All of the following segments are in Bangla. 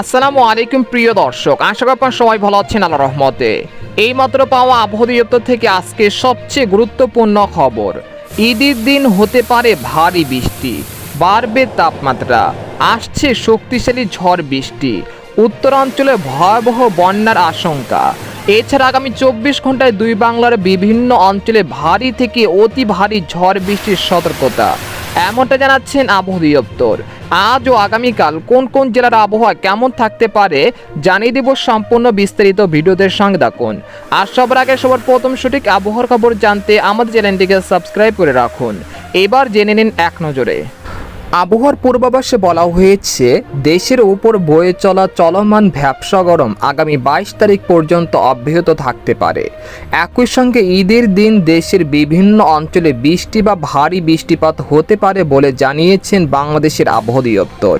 আসসালামু আলাইকুম, প্রিয় দর্শক। আশা করি আপনারা সবাই ভালো আছেন আল্লাহ রহমতে। এইমাত্র পাওয়া আবহাওয়া থেকে আজকে সবচেয়ে গুরুত্বপূর্ণ খবর। ঈদের দিন হতে পারে ভারী বৃষ্টি। বাড়বে তাপমাত্রা। আসছে শক্তিশালী ঝড় বৃষ্টি। উত্তরাঞ্চলে ভয়াবহ বন্যার আশঙ্কা। এছাড়া আগামী চব্বিশ ঘন্টায় দুই বাংলার বিভিন্ন অঞ্চলে ভারী থেকে অতি ভারী ঝড় বৃষ্টির সতর্কতা। এমনটা জানাচ্ছেন আবহাওয়া দপ্তর। আজ ও আগামীকাল কোন কোন জেলার আবহাওয়া কেমন থাকতে পারে জানিয়ে দেব সম্পূর্ণ বিস্তারিত ভিডিওদের সঙ্গে দেখুন আর সবার আগে সবার প্রথম সঠিক আবহাওয়ার খবর জানতে আমাদের চ্যানেলটিকে সাবস্ক্রাইব করে রাখুন। এবার জেনে নিন এক নজরে। আবহাওয়ার পূর্বাভাসে বলা হয়েছে, দেশের উপর বয়ে চলা চলমান ভ্যাবসা গরম আগামী বাইশ তারিখ পর্যন্ত অব্যাহত থাকতে পারে। একই সঙ্গে ঈদের দিন দেশের বিভিন্ন অঞ্চলে বৃষ্টি বা ভারী বৃষ্টিপাত হতে পারে বলে জানিয়েছেন বাংলাদেশের আবহাওয়া দপ্তর।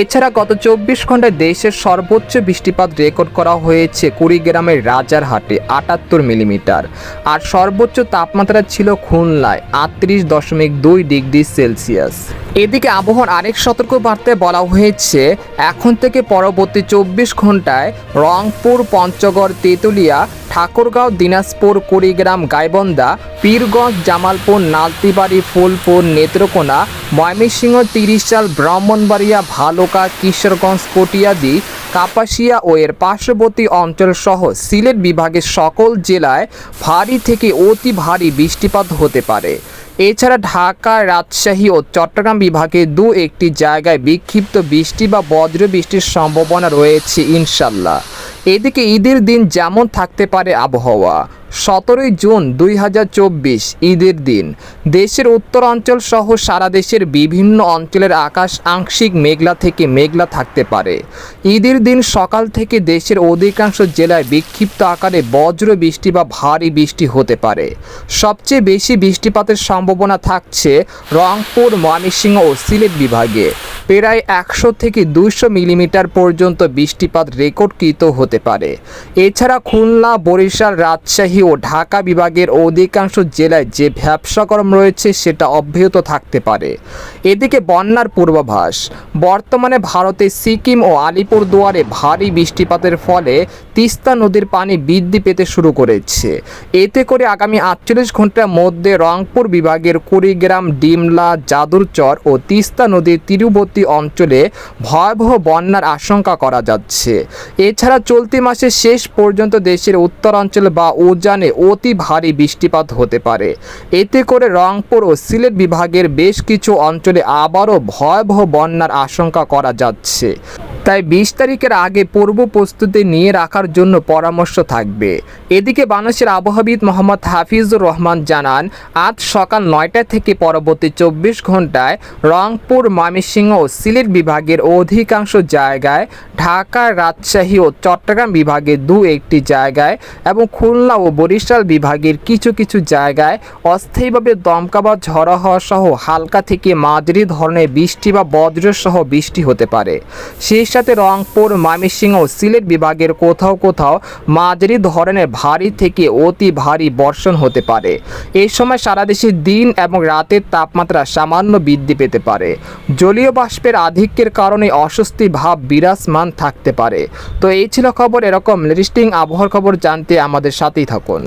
এছাড়া গত চব্বিশ ঘন্টায় দেশের সর্বোচ্চ বৃষ্টিপাত রেকর্ড করা হয়েছে কুড়িগ্রামের রাজারহাটে আটাত্তর মিলিমিটার। আর সর্বোচ্চ তাপমাত্রা ছিল খুলনায় আটত্রিশ দশমিক দুই ডিগ্রি সেলসিয়াস। এদিকে আবহাওয়ার আরেক সতর্ক বার্তায় বলা হয়েছে, এখন থেকে পরবর্তী চব্বিশ ঘন্টায় রংপুর, পঞ্চগড়, তেঁতুলিয়া, ঠাকুরগাঁও, দিনাজপুর, কুড়িগ্রাম, গাইবন্ধা, পীরগঞ্জ, জামালপুর, নালতিবাড়ি, ফুলপুর, নেত্রকোনা, ময়মনসিংহ তিরিশাল ব্রাহ্মণবাড়িয়া, ভালুকা, কিশোরগঞ্জ, কটিয়াদি, কাপাসিয়া ও এর পার্শ্ববর্তী অঞ্চল সহ সিলেট বিভাগের সকল জেলায় ভারী থেকে অতি ভারী বৃষ্টিপাত হতে পারে। এছাড়া ঢাকা, রাজশাহী ও চট্টগ্রাম বিভাগে দু একটি জায়গায় বিক্ষিপ্ত বৃষ্টি বা বজ্র বৃষ্টির সম্ভাবনা রয়েছে, ইনশাল্লাহ। এদিকে ঈদের দিন যেমন থাকতে পারে আবহাওয়া। সতেরোই জুন দুই হাজার চব্বিশ ঈদের দিন। দেশের উত্তরাঞ্চল সহ সারা দেশের বিভিন্ন অঞ্চলের আকাশ আংশিক মেঘলা থেকে মেঘলা থাকতে পারে। ঈদের দিন সকাল থেকে দেশের অধিকাংশ জেলায় বিক্ষিপ্ত আকারে বজ্র বৃষ্টি বা ভারী বৃষ্টি হতে পারে। সবচেয়ে বেশি বৃষ্টিপাতের সম্ভাবনা থাকছে রংপুর, ময়মনসিংহ ও সিলেট বিভাগে। প্রায় একশো থেকে দুইশো মিলিমিটার পর্যন্ত বৃষ্টিপাত রেকর্ডকৃত হতে পারে। এছাড়া খুলনা, বরিশাল, রাজশাহী ও ঢাকা বিভাগের অধিকাংশ জেলায় যে ব্যবসা রয়েছে সেটা অব্যাহত থাকতে পারে। এদিকে বন্যার পূর্বাভাস। বর্তমানে ভারতে সিকিম ও আলিপুরদুয়ারে ভারী বৃষ্টিপাতের ফলে তিস্তা নদীর পানি বৃদ্ধি পেতে শুরু করেছে। এতে করে আগামী আটচল্লিশ ঘণ্টার মধ্যে রংপুর বিভাগের কুড়িগ্রাম, ডিমলা, জাদুরচর ও তিস্তা নদীর তীরবর্তী অঞ্চলে ভয়াবহ বন্যার আশঙ্কা করা যাচ্ছে। এছাড়া চলতি মাসের শেষ পর্যন্ত দেশের উত্তরাঞ্চল বা উজানে অতি ভারী বৃষ্টিপাত হতে পারে। এতে করে রংপুর ও সিলেট বিভাগের বেশ কিছু অঞ্চলে আবারও ভয়াবহ বন্যার আশঙ্কা করা যাচ্ছে। তাই বিশ তারিখের আগে পূর্ব প্রস্তুতি নিয়ে রাখার জন্য পরামর্শ থাকবে। এদিকে বাংলাদেশের আবহাওয়াবিদ মোহাম্মদ হাফিজুর রহমান জানান, আজ সকাল নয়টা থেকে পরবর্তী চব্বিশ ঘন্টায় রংপুর, ময়মনসিংহ ও সিলেট বিভাগের অধিকাংশ জায়গায়, ঢাকা, রাজশাহী ও চট্টগ্রাম বিভাগের দু একটি জায়গায় এবং খুলনা ও বরিশাল বিভাগের কিছু কিছু জায়গায় অস্থায়ীভাবে দমকা বা ঝড়ো হওয়া সহ হালকা থেকে মাঝারি ধরনের বৃষ্টি বা বজ্রসহ বৃষ্টি হতে পারে। সেই সাথে রংপুর, ময়মনসিংহ সিলেট বিভাগের কোথাও কোথাও মাঝারি ধরনের ভারী থেকে অতি ভারী বর্ষণ হতে পারে। এই সময় সারা দেশে দিন এবং রাতের তাপমাত্রা সামান্য বৃদ্ধি পেতে পারে। জলীয় বাষ্পের আধিক্যের কারণে অস্বস্তি ভাব বিরাজমান থাকতে পারে। তো এই ছিল খবর, এরকম লিস্টিং আবহাওয়ার খবর জানতে আমাদের সাথেই থাকুন।